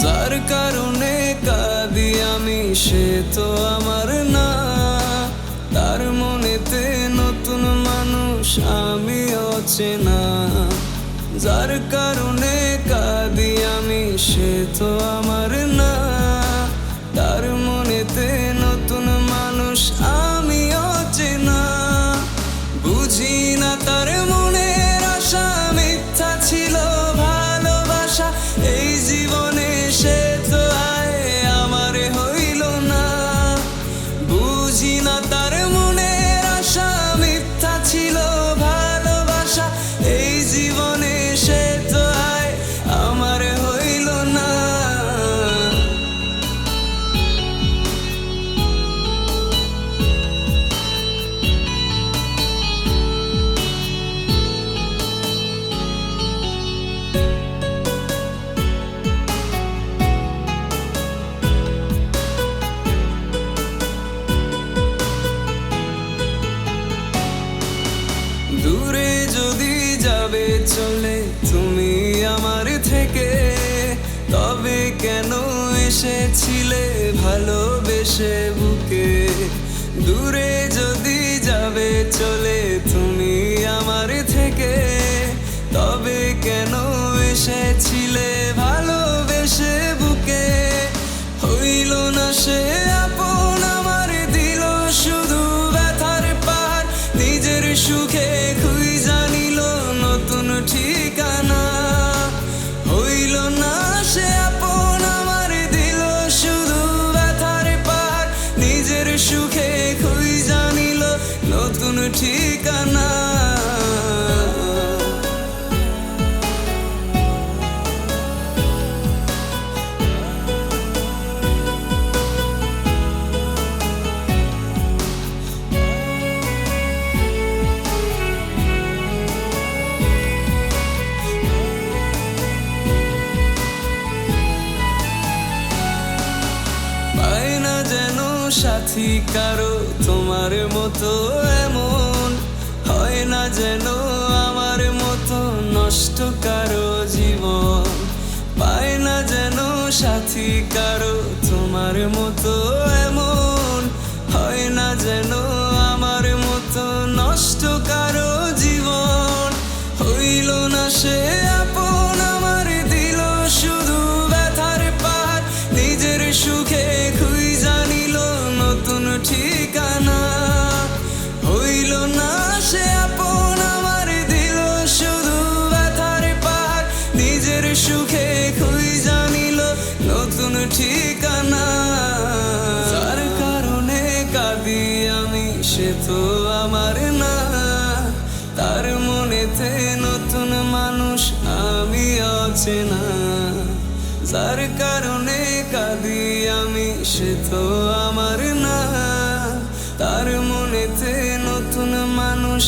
যার কারণে কাঁদি আমি, সে তো আমার না। তার মনেতে নতুন মানুষ আমি অচেনা যার কারণে কাঁদি আমি, সে তো আমার দূরে যদি যাবে চলে তুমি আমার থেকে, তবে কেন এসেছিলে ভালোবেসে বুকে? দূরে যদি যাবে চলে তুমি আমার থেকে, তবে কেন এসেছিলে ভালোবেসে বুকে? হইল না সে আপন আমার দিল শুধু ব্যথার পার নিজের সুখে খুই জানিল নতুন ঠিকানা। হইল না সে আপন আমার দিল, শুধু ব্যথার পার। নিজের সুখে খুই জানিল নতুন ঠিকানা। সাথী কারও তোমার মতো এমন হয় না যেন আমার মতো নষ্ট কারও জীবন। পায় না যেন সাথী কারও তোমার মতো এমন হয় না যেন আমি না। যার কারণে কাঁদি আমি সে তো আমার না। তার মনেতে নতুন মানুষ